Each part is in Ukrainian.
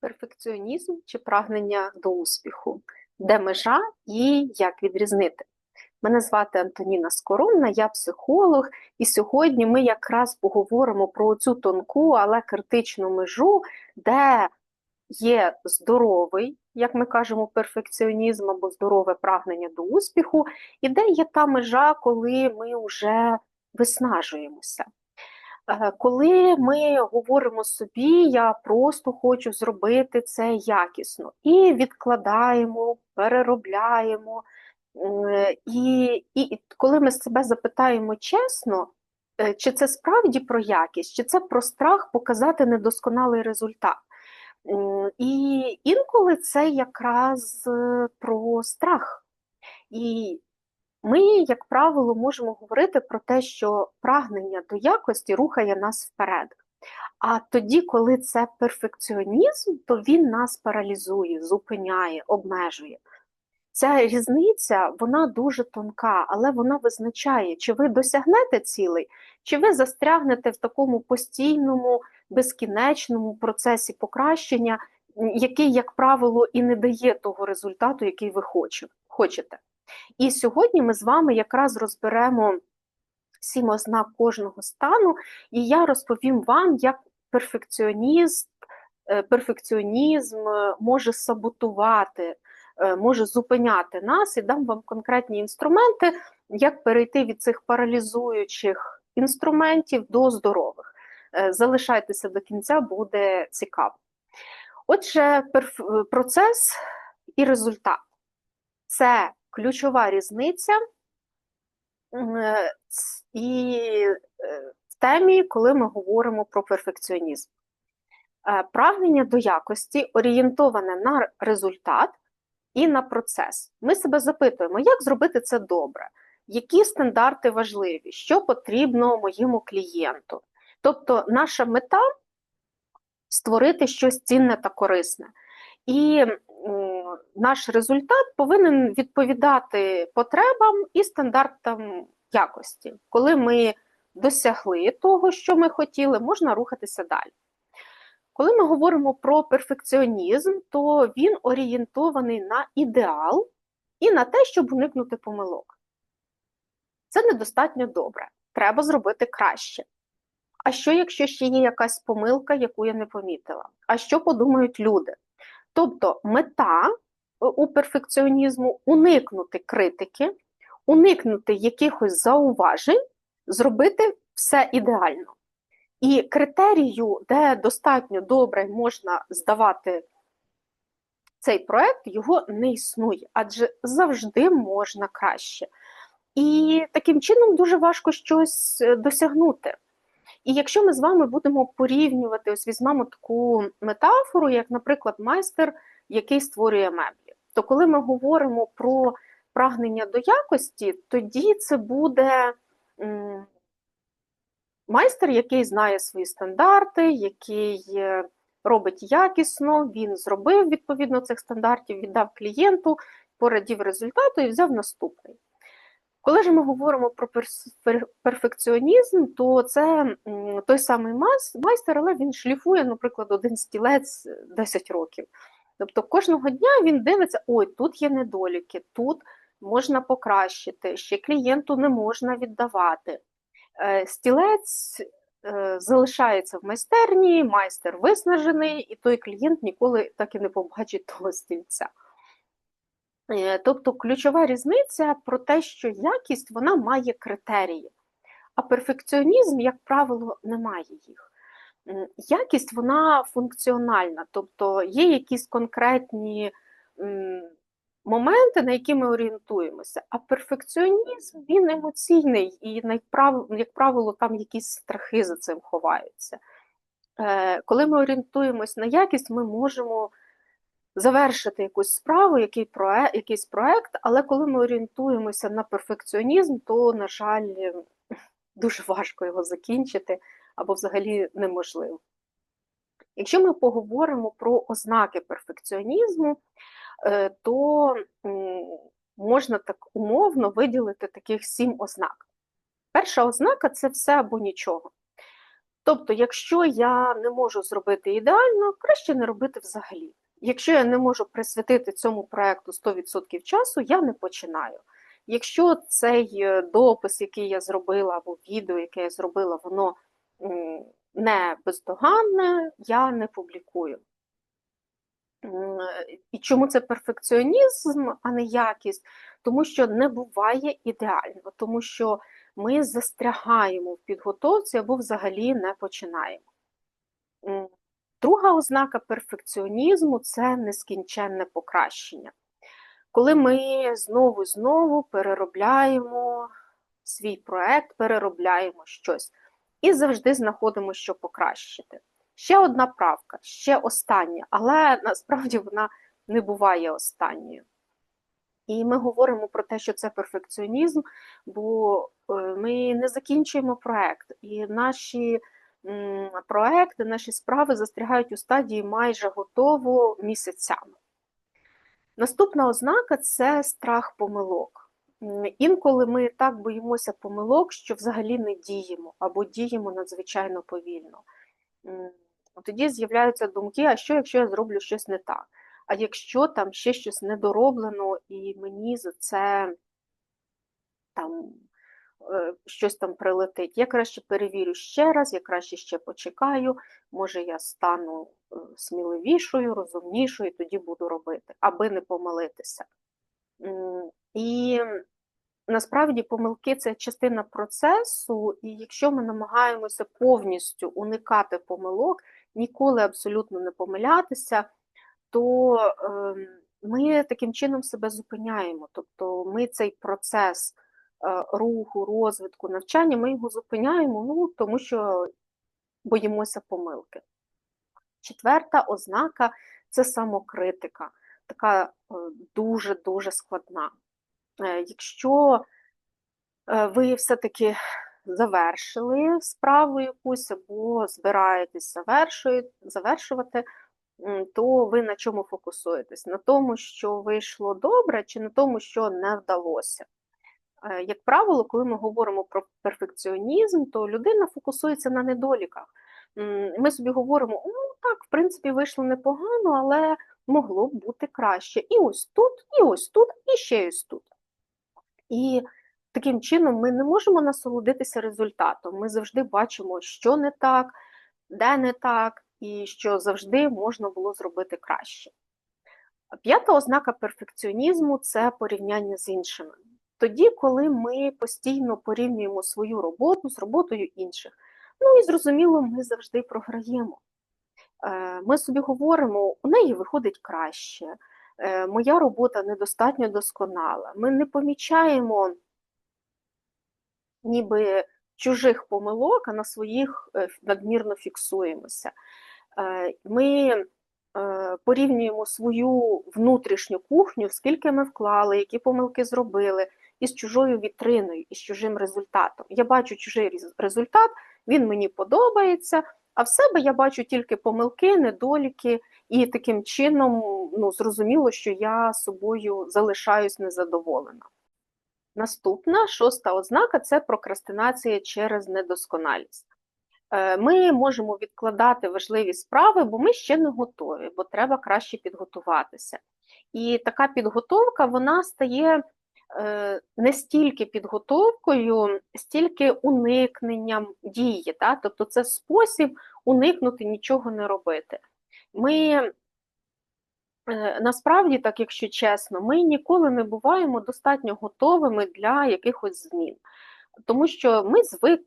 перфекціонізм чи прагнення до успіху, де межа і як відрізнити. Мене звати Антоніна Скоромна, я психолог, і сьогодні ми якраз поговоримо про цю тонку, але критичну межу, де є здоровий, як ми кажемо, перфекціонізм або здорове прагнення до успіху, і де є та межа, коли ми вже виснажуємося. Е, коли ми говоримо собі, я просто хочу зробити це якісно, і відкладаємо, переробляємо. І, і коли ми себе запитаємо чесно, е, чи це справді про якість, чи це про страх показати недосконалий результат. І інколи це якраз е, про страх. І ми, як правило, можемо говорити про те, що прагнення до якості рухає нас вперед. А тоді, коли це перфекціонізм, то він нас паралізує, зупиняє, обмежує. Ця різниця вона дуже тонка, але вона визначає, чи ви досягнете цілей, чи ви застрягнете в такому постійному, безкінечному процесі покращення, який, як правило, і не дає того результату, який ви хочете. І сьогодні ми з вами якраз розберемо сім ознак кожного стану, і я розповім вам, як перфекціонізм, е, перфекціонізм е, може саботувати, е, може зупиняти нас, і дам вам конкретні інструменти, як перейти від цих паралізуючих інструментів до здорових. Залишайтеся до кінця, буде цікаво. Отже, процес і результат це ключова різниця і е, в темі, коли ми говоримо про перфекціонізм. Е, прагнення до якості орієнтоване на результат і на процес. Ми себе запитуємо, як зробити це добре, які стандарти важливі, що потрібно моєму клієнту. Тобто, наша мета створити щось цінне та корисне. І наш результат повинен відповідати потребам і стандартам якості. Коли ми досягли того, що ми хотіли, можна рухатися далі. Коли ми говоримо про перфекціонізм, то він орієнтований на ідеал і на те, щоб уникнути помилок. Це недостатньо добре. Треба зробити краще. А що, якщо ще є якась помилка, яку я не помітила? А що подумають люди? Тобто мета у перфекціонізму уникнути критики, уникнути якихось зауважень, зробити все ідеально. І критерію, де достатньо добре можна здавати цей проект, його не існує, адже завжди можна краще. І таким чином дуже важко щось е, досягнути. І якщо ми з вами будемо порівнювати, ось візьмемо таку метафору, як, наприклад, майстер, який створює меблі, то коли ми говоримо про прагнення до якості, тоді це буде майстер, який знає свої стандарти, який е, робить якісно, він зробив відповідно цих стандартів, віддав клієнту, порадів результату і взяв наступний. Коли ж ми говоримо про перфекціонізм, то це той самий майстер, але він шліфує, наприклад, один стілець 10 років. Тобто кожного дня він дивиться, ой, тут є недоліки, тут можна покращити, ще клієнту не можна віддавати. Е, стілець е, залишається в майстерні, майстер виснажений, і той клієнт ніколи так і не побачить того стільця. Е, тобто ключова різниця про те, що якість вона має критерії, а перфекціонізм, як правило, не має їх. Якість вона функціональна, тобто є якісь конкретні моменти, на які ми орієнтуємося, а перфекціонізм він емоційний і, як правило, там якісь страхи за цим ховаються. Е, коли ми орієнтуємось на якість, ми можемо завершити якусь справу, який проект, якийсь проект, але коли ми орієнтуємося на перфекціонізм, то, на жаль, дуже важко його закінчити або взагалі неможливо. Якщо ми поговоримо про ознаки перфекціонізму, е, то можна так умовно виділити таких сім ознак. Перша ознака це все або нічого. Тобто, якщо я не можу зробити ідеально, краще не робити взагалі. Якщо я не можу присвятити цьому проекту 100% часу, я не починаю. Якщо цей е, допис, який я зробила, або відео, яке я зробила, воно не бездоганне, я не публікую. І чому це перфекціонізм, а не якість? Тому що не буває ідеально, тому що ми застрягаємо в підготовці або взагалі не починаємо. Друга ознака перфекціонізму це нескінченне покращення. Коли ми знову знову переробляємо свій проект, переробляємо щось і завжди знаходимо, що покращити. Ще одна правка, ще остання, але насправді вона не буває останньою. І ми говоримо про те, що це перфекціонізм, бо е, ми не закінчуємо проект, і наші проекти, наші справи застрягають у стадії майже готово місяцями. Наступна ознака це страх помилок. Інколи ми так боїмося помилок, що взагалі не діємо або діємо надзвичайно повільно. Тоді з'являються думки: а що, якщо я зроблю щось не так? А якщо там ще щось недороблено, і мені за це там щось там прилетить, я краще перевірю ще раз, я краще ще почекаю, може я стану е, сміливішою, розумнішою, тоді буду робити, аби не помилитися. І насправді помилки це частина процесу, і якщо ми намагаємося повністю уникати помилок, ніколи абсолютно не помилятися, то ем, ми таким чином себе зупиняємо. Тобто ми цей процес е, руху, розвитку, навчання, ми його зупиняємо, ну, тому що боїмося помилки. Четверта ознака це самокритика, така дуже-дуже складна. Е, якщо е, ви все-таки завершили справу якусь або збираєтесь завершувати, то ви на чому фокусуєтесь? На тому, що вийшло добре, чи на тому, що не вдалося? Е, як правило, коли ми говоримо про перфекціонізм, то людина фокусується на недоліках. Ми собі говоримо, ну так, в принципі, вийшло непогано, але могло б бути краще. І ось тут, і ось тут, і ще ось тут. І таким чином ми не можемо насолодитися результатом. Ми завжди бачимо, що не так, де не так, і що завжди можна було зробити краще. П'ята ознака перфекціонізму це порівняння з іншими. Тоді, коли ми постійно порівнюємо свою роботу з роботою інших. Ну і зрозуміло, ми завжди програємо. Е, ми собі говоримо, у неї виходить краще, е, моя робота недостатньо досконала. Ми не помічаємо ніби чужих помилок, а на своїх е, надмірно фіксуємося. Ми порівнюємо свою внутрішню кухню, скільки ми вклали, які помилки зробили, із чужою вітриною, із чужим результатом. Я бачу чужий результат, він мені подобається. А в себе я бачу тільки помилки, недоліки, і таким чином ну, зрозуміло, що я собою залишаюсь незадоволена. Наступна шоста ознака це прокрастинація через недосконалість. Е, ми можемо відкладати важливі справи, бо ми ще не готові, бо треба краще підготуватися. І така підготовка вона стає не стільки підготовкою, стільки уникненням дії. Да? Тобто це спосіб уникнути нічого не робити. Ми е, насправді, так якщо чесно, ми ніколи не буваємо достатньо готовими для якихось змін. Тому що ми звик,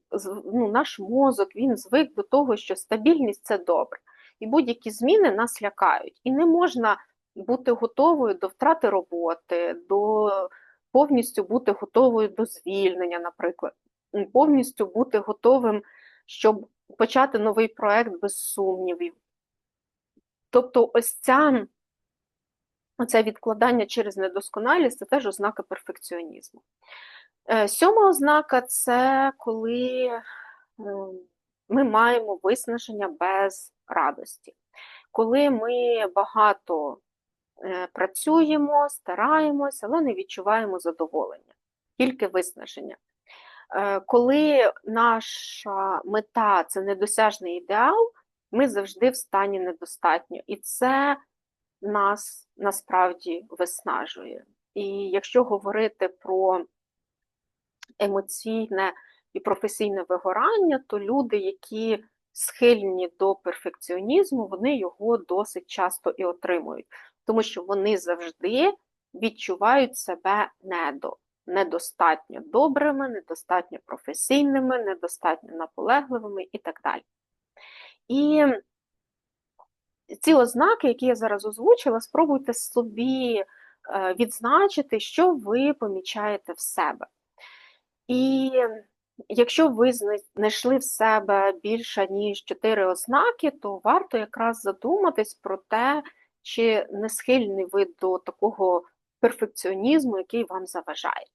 ну, наш мозок він звик до того, що стабільність це добре. І будь-які зміни нас лякають. І не можна бути готовою до втрати роботи, до повністю бути готовою до звільнення, наприклад, повністю бути готовим, щоб почати новий проект без сумнівів. Тобто, ось ця оце відкладання через недосконалість це теж ознака перфекціонізму. Е, сьома ознака це коли ми маємо виснаження без радості. Коли ми багато Е, працюємо, стараємось, але не відчуваємо задоволення, тільки виснаження. Е, коли наша мета це недосяжний ідеал, ми завжди в стані недостатньо. І це нас насправді виснажує. І якщо говорити про емоційне і професійне вигорання, то люди, які схильні до перфекціонізму, вони його досить часто і отримують, тому що вони завжди відчувають себе недо, недостатньо добрими, недостатньо професійними, недостатньо наполегливими і так далі. І ці ознаки, які я зараз озвучила, спробуйте собі е, відзначити, що ви помічаєте в себе. І якщо ви знайшли в себе більше, ніж чотири ознаки, то варто якраз задуматись про те, чи не схильний ви до такого перфекціонізму, який вам заважає.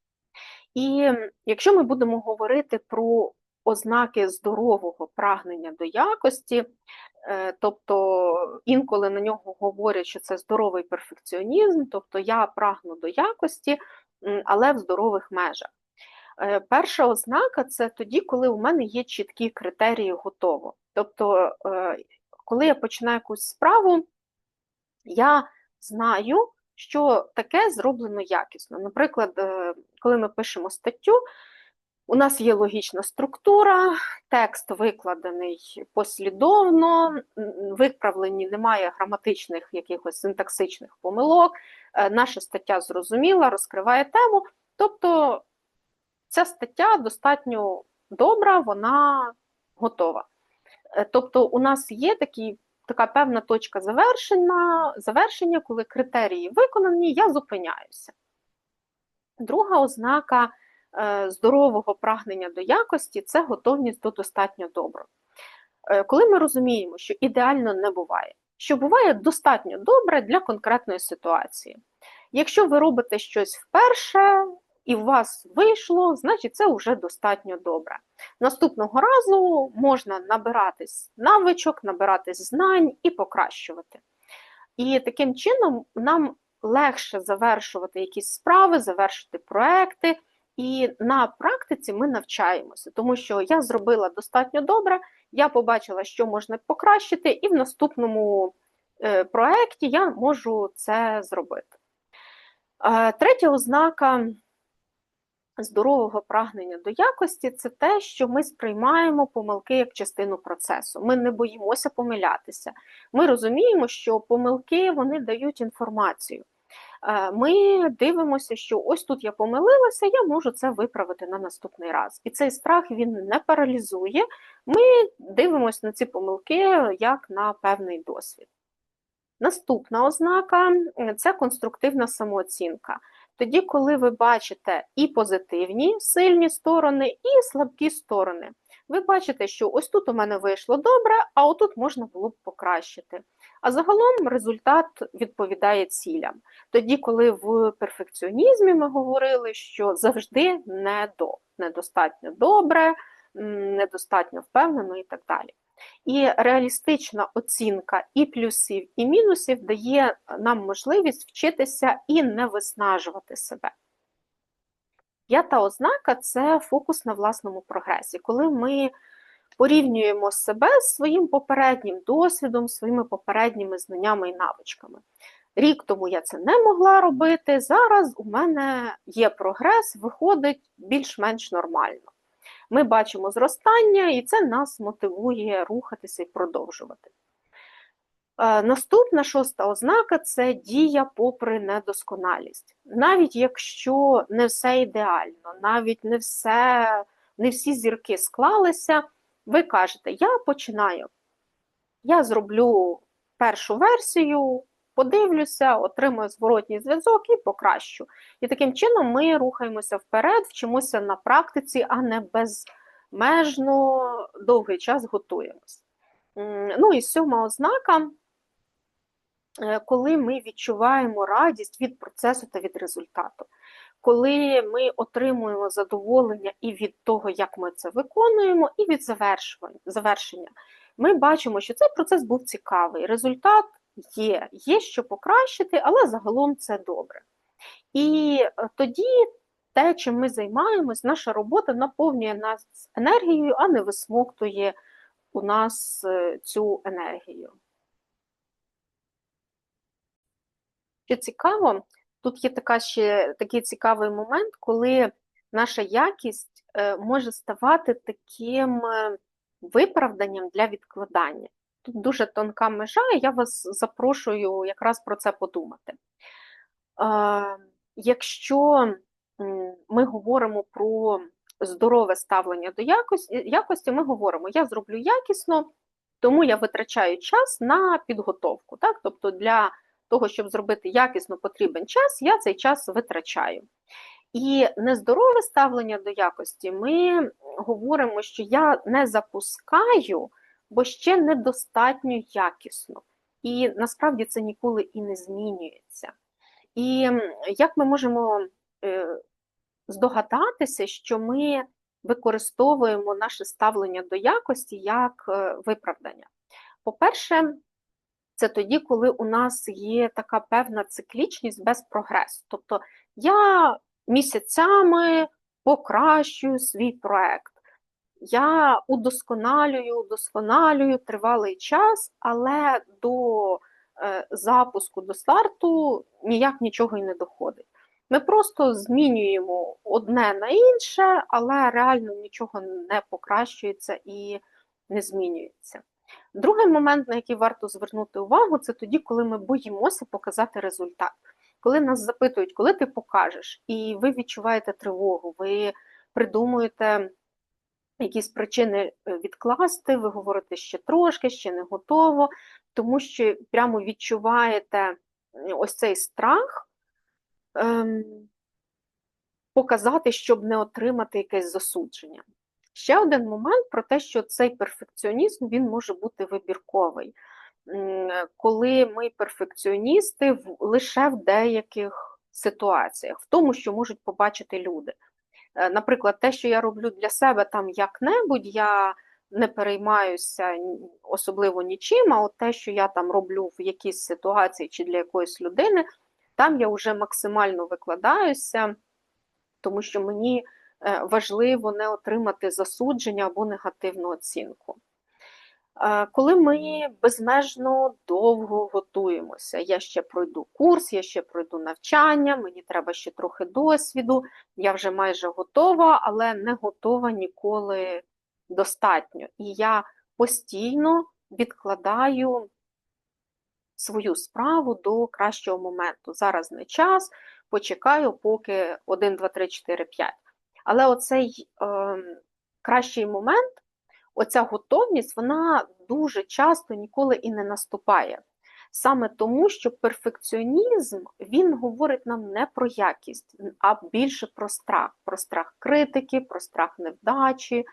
І якщо ми будемо говорити про ознаки здорового прагнення до якості, е, тобто інколи на нього говорять, що це здоровий перфекціонізм, тобто я прагну до якості, але в здорових межах. Е, перша ознака це тоді, коли у мене є чіткі критерії готово. Тобто, е, коли я починаю якусь справу, я знаю, що таке зроблено якісно. Наприклад, коли ми пишемо статтю, у нас є логічна структура, текст викладений послідовно, виправлені, немає граматичних якихось синтаксичних помилок, е, наша стаття зрозуміла, розкриває тему. Тобто ця стаття достатньо добра, вона готова. Е, тобто, у нас є такі, така певна точка завершення, завершення, коли критерії виконані, я зупиняюся. Друга ознака. Е, здорового прагнення до якості це готовність до достатньо добро. Е, коли ми розуміємо, що ідеально не буває, що буває достатньо добре для конкретної ситуації. Якщо ви робите щось вперше і у вас вийшло, значить це вже достатньо добре. Наступного разу можна набиратись навичок, набиратись знань і покращувати. І таким чином нам легше завершувати якісь справи, завершити проекти. І на практиці ми навчаємося, тому що я зробила достатньо добре, я побачила, що можна покращити, і в наступному е, проєкті я можу це зробити. Е, третя ознака здорового прагнення до якості це те, що ми сприймаємо помилки як частину процесу. Ми не боїмося помилятися. Ми розуміємо, що помилки вони дають інформацію. Е, ми дивимося, що ось тут я помилилася, я можу це виправити на наступний раз. І цей страх він не паралізує. Ми дивимося на ці помилки як на певний досвід. Наступна ознака це конструктивна самооцінка. Тоді, коли ви бачите і позитивні сильні сторони, і слабкі сторони, ви бачите, що ось тут у мене вийшло добре, а отут можна було б покращити. А загалом результат відповідає цілям. Тоді, коли в перфекціонізмі ми говорили, що завжди не до, недостатньо добре, недостатньо впевнено і так далі. І реалістична оцінка і плюсів, і мінусів дає нам можливість вчитися і не виснажувати себе. П'ята ознака це фокус на власному прогресі. Коли ми порівнюємо себе з своїм попереднім досвідом, своїми попередніми знаннями і навичками. Рік тому я це не могла робити. Зараз у мене є прогрес, виходить більш-менш нормально. Ми бачимо зростання, і це нас мотивує рухатися і продовжувати. Е, наступна шоста ознака це дія попри недосконалість. Навіть якщо не все ідеально, навіть не все, не всі зірки склалися, ви кажете, я починаю. Я зроблю першу версію, подивлюся, отримую зворотній зв'язок і покращу. І таким чином ми рухаємося вперед, вчимося на практиці, а не безмежно довгий час готуємось. Ну і сьома ознака. Е, коли ми відчуваємо радість від процесу та від результату коли ми отримуємо задоволення і від того, як ми це виконуємо, і від завершення, ми бачимо, що цей процес був цікавий. Результат є, є що покращити, але загалом це добре. І е, тоді те, чим ми займаємось, наша робота наповнює нас енергією, а не висмоктує у нас е, цю енергію. Що цікаво, тут є така ще такий цікавий момент, коли наша якість е, може ставати таким виправданням для відкладання. Тут дуже тонка межа, і я вас запрошую якраз про це подумати. Якщо ми говоримо про здорове ставлення до якості, якості, ми говоримо, я зроблю якісно, тому я витрачаю час на підготовку. Так? Тобто для того, щоб зробити якісно потрібен час, я цей час витрачаю. І нездорове ставлення до якості ми говоримо, що я не запускаю, бо ще недостатньо якісно. І насправді це ніколи і не змінюється. І як ми можемо е, здогадатися, що ми використовуємо наше ставлення до якості як е, виправдання? По-перше, це тоді, коли у нас є така певна циклічність без прогресу. Тобто я місяцями покращую свій проект, я удосконалюю, удосконалюю тривалий час, але до е, запуску, до старту ніяк нічого й не доходить. Ми просто змінюємо одне на інше, але реально нічого не покращується і не змінюється. Другий момент, на який варто звернути увагу, це тоді, коли ми боїмося показати результат. Коли нас запитують, коли ти покажеш, і ви відчуваєте тривогу, ви придумуєте якісь причини е, відкласти, ви говорите ще трошки, ще не готово, тому що прямо відчуваєте ось цей страх ем, показати, щоб не отримати якесь засудження. Ще один момент про те, що цей перфекціонізм він може бути вибірковий, коли ми перфекціоністи лише в деяких ситуаціях, в тому, що можуть побачити люди. Е, наприклад, те, що я роблю для себе там як-небудь, я не переймаюся особливо нічим, а от те, що я там роблю в якійсь ситуації чи для якоїсь людини, там я вже максимально викладаюся, тому що мені Е, важливо не отримати засудження або негативну оцінку. Коли ми безмежно довго готуємося, я ще пройду курс, я ще пройду навчання, мені треба ще трохи досвіду, я вже майже готова, але не готова ніколи достатньо. І я постійно відкладаю свою справу до кращого моменту. Зараз не час, почекаю, поки 1, 2, 3, 4, 5. Але оцей е, кращий момент, оця готовність, вона дуже часто ніколи і не наступає. Саме тому, що перфекціонізм він говорить нам не про якість, а більше про страх, про страх критики, про страх невдачі,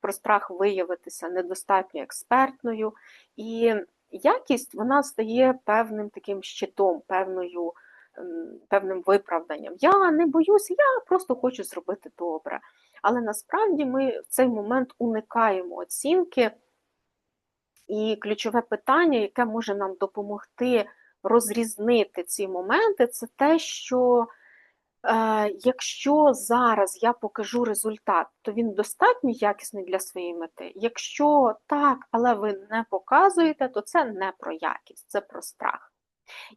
про страх виявитися недостатньо експертною. І якість вона стає певним таким щитом, певною певним виправданням. Я не боюся, я просто хочу зробити добре. Але насправді ми в цей момент уникаємо оцінки. І ключове питання, яке може нам допомогти розрізнити ці моменти, це те, що е, якщо зараз я покажу результат, то він достатньо якісний для своєї мети. Якщо так, але ви не показуєте, то це не про якість, це про страх.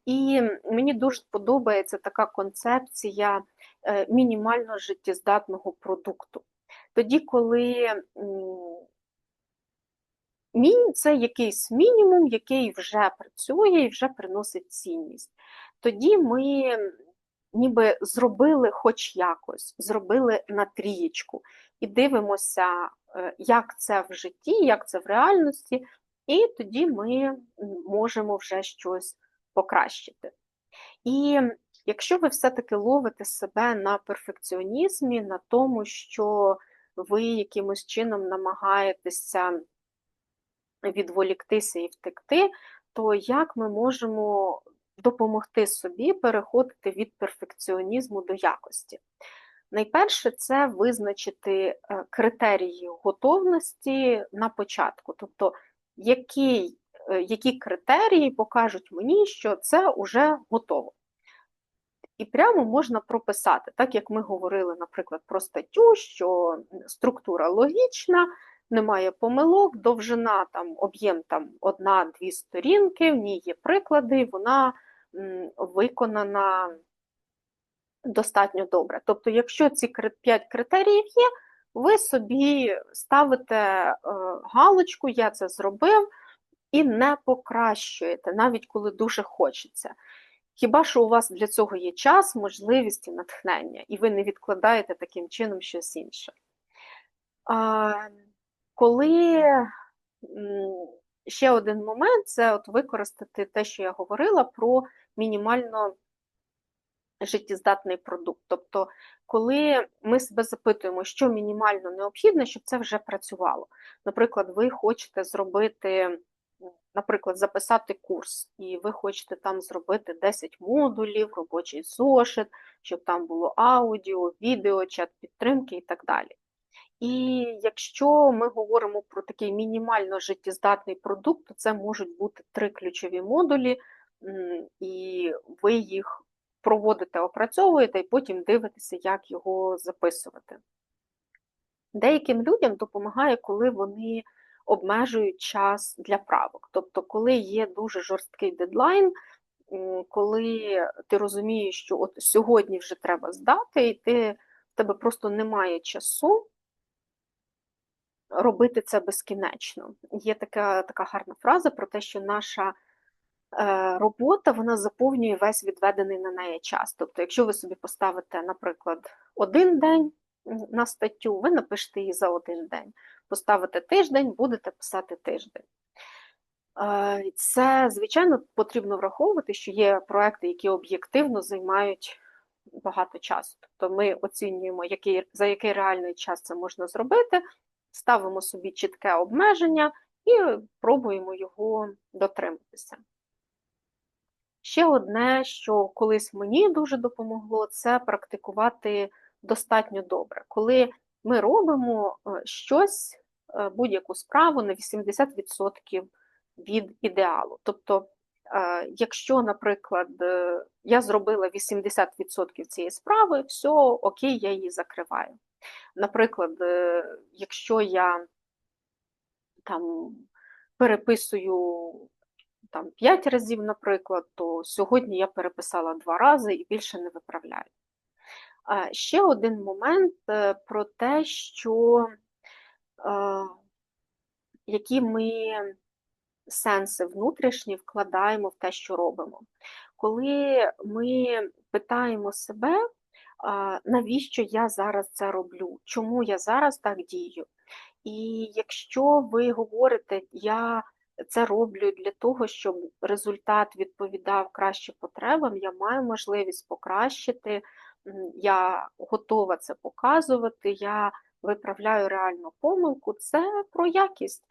І мені дуже подобається така концепція мінімально життєздатного продукту. Тоді, коли це якийсь мінімум, який вже працює і вже приносить цінність. Тоді ми ніби зробили хоч якось, зробили на трієчку і дивимося, е, як це в житті, як це в реальності, і тоді ми можемо вже щось покращити. І якщо ви все-таки ловите себе на перфекціонізмі, на тому, що ви якимось чином намагаєтеся відволіктися і втекти, то як ми можемо допомогти собі переходити від перфекціонізму до якості? Найперше, це визначити е, критерії готовності на початку, тобто який Е, які критерії покажуть мені, що це вже готово. І прямо можна прописати, так як ми говорили, наприклад, про статтю, що структура логічна, немає помилок, довжина там, об'єм там одна-дві сторінки, в ній є приклади, вона виконана достатньо добре. Тобто, якщо ці 5 критеріїв є, ви собі ставите е, галочку, я це зробив, і не покращуєте, навіть коли дуже хочеться. Хіба що у вас для цього є час, можливість і натхнення, і ви не відкладаєте таким чином щось інше. А, Коли ще один момент це от використати те, що я говорила про мінімально життєздатний продукт. Тобто, коли ми себе запитуємо, що мінімально необхідно, щоб це вже працювало. Наприклад, ви хочете зробити, наприклад, записати курс, і ви хочете там зробити 10 модулів, робочий зошит, щоб там було аудіо, відео, чат підтримки і так далі. І якщо ми говоримо про такий мінімально життєздатний продукт, то це можуть бути три ключові модулі, і ви їх проводите, опрацьовуєте і потім дивитеся, як його записувати. Деяким людям допомагає, коли вони обмежують час для правок. Тобто, коли є дуже жорсткий дедлайн, коли ти розумієш, що от сьогодні вже треба здати, і ти, в тебе просто немає часу робити це безкінечно. Є така, така гарна фраза про те, що наша Е, робота вона заповнює весь відведений на неї час. Тобто, якщо ви собі поставите, наприклад, один день на статтю, ви напишете її за один день. Поставите тиждень, будете писати тиждень. Це, звичайно, потрібно враховувати, що є проекти, які об'єктивно займають багато часу. Тобто ми оцінюємо, який, за який реальний час це можна зробити, ставимо собі чітке обмеження і пробуємо його дотриматися. Ще одне, що колись мені дуже допомогло, це практикувати достатньо добре. Коли ми робимо е, щось, е, будь-яку справу на 80% від ідеалу. Тобто, е, якщо, наприклад, я зробила 80% цієї справи, все, окей, я її закриваю. Наприклад, якщо я там переписую там 5 разів, наприклад, то сьогодні я переписала два рази і більше не виправляю. Ще один момент е, про те, що е, які ми сенси внутрішні вкладаємо в те, що робимо. Коли ми питаємо себе, навіщо я зараз це роблю, чому я зараз так дію? І якщо ви говорите, я це роблю для того, щоб результат відповідав краще потребам, я маю можливість покращити, я готова це показувати, я виправляю реальну помилку, це про якість.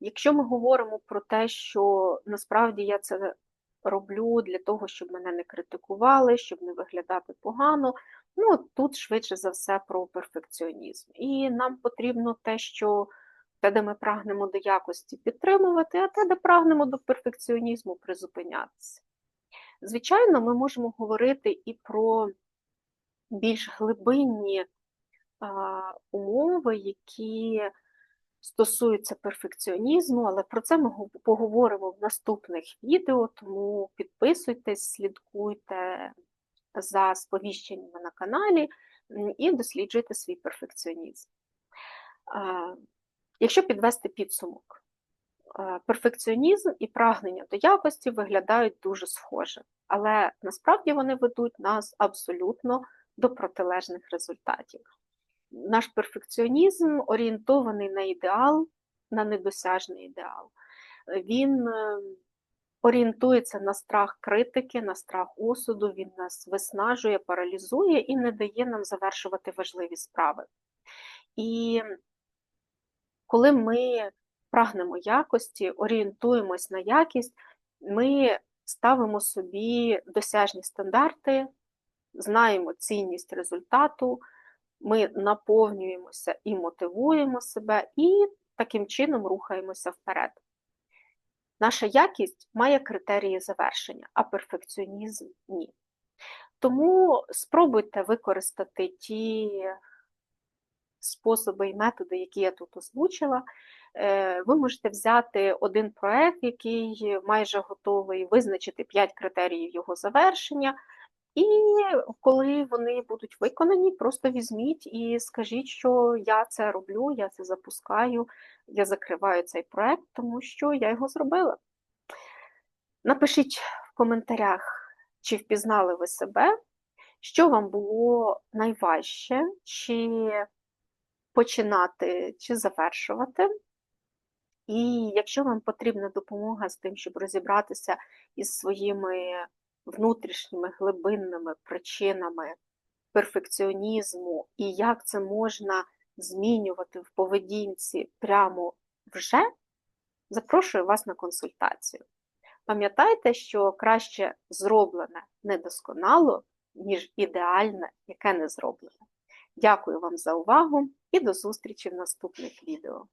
Якщо ми говоримо про те, що насправді я це роблю для того, щоб мене не критикували, щоб не виглядати погано, ну тут швидше за все про перфекціонізм. І нам потрібно те, що те, де ми прагнемо до якості підтримувати, а те, де прагнемо до перфекціонізму призупинятися. Звичайно, ми можемо говорити і про більш глибинні умови, які стосуються перфекціонізму, але про це ми поговоримо в наступних відео, тому підписуйтесь, слідкуйте за сповіщеннями на каналі і досліджуйте свій перфекціонізм. Якщо підвести підсумок, перфекціонізм і прагнення до якості виглядають дуже схоже, але насправді вони ведуть нас абсолютно до протилежних результатів. Наш перфекціонізм орієнтований на ідеал, на недосяжний ідеал. Він е, орієнтується на страх критики, на страх осуду, він нас виснажує, паралізує і не дає нам завершувати важливі справи. І коли ми прагнемо якості, орієнтуємось на якість, ми ставимо собі досяжні стандарти, знаємо цінність результату, ми наповнюємося і мотивуємо себе, і таким чином рухаємося вперед. Наша якість має критерії завершення, а перфекціонізм ні. Тому спробуйте використати ті способи і методи, які я тут озвучила. Е, Ви можете взяти один проект, який майже готовий, визначити 5 критеріїв його завершення. І коли вони будуть виконані, просто візьміть і скажіть, що я це роблю, я це запускаю, я закриваю цей проект, тому що я його зробила. Напишіть в коментарях, чи впізнали ви себе, що вам було найважче, чи починати, чи завершувати. І якщо вам потрібна допомога з тим, щоб розібратися із своїми внутрішніми глибинними причинами перфекціонізму і як це можна змінювати в поведінці прямо вже, запрошую вас на консультацію. Пам'ятайте, що краще зроблене недосконало, ніж ідеальне, яке не зроблене. Дякую вам за увагу і до зустрічі в наступних відео.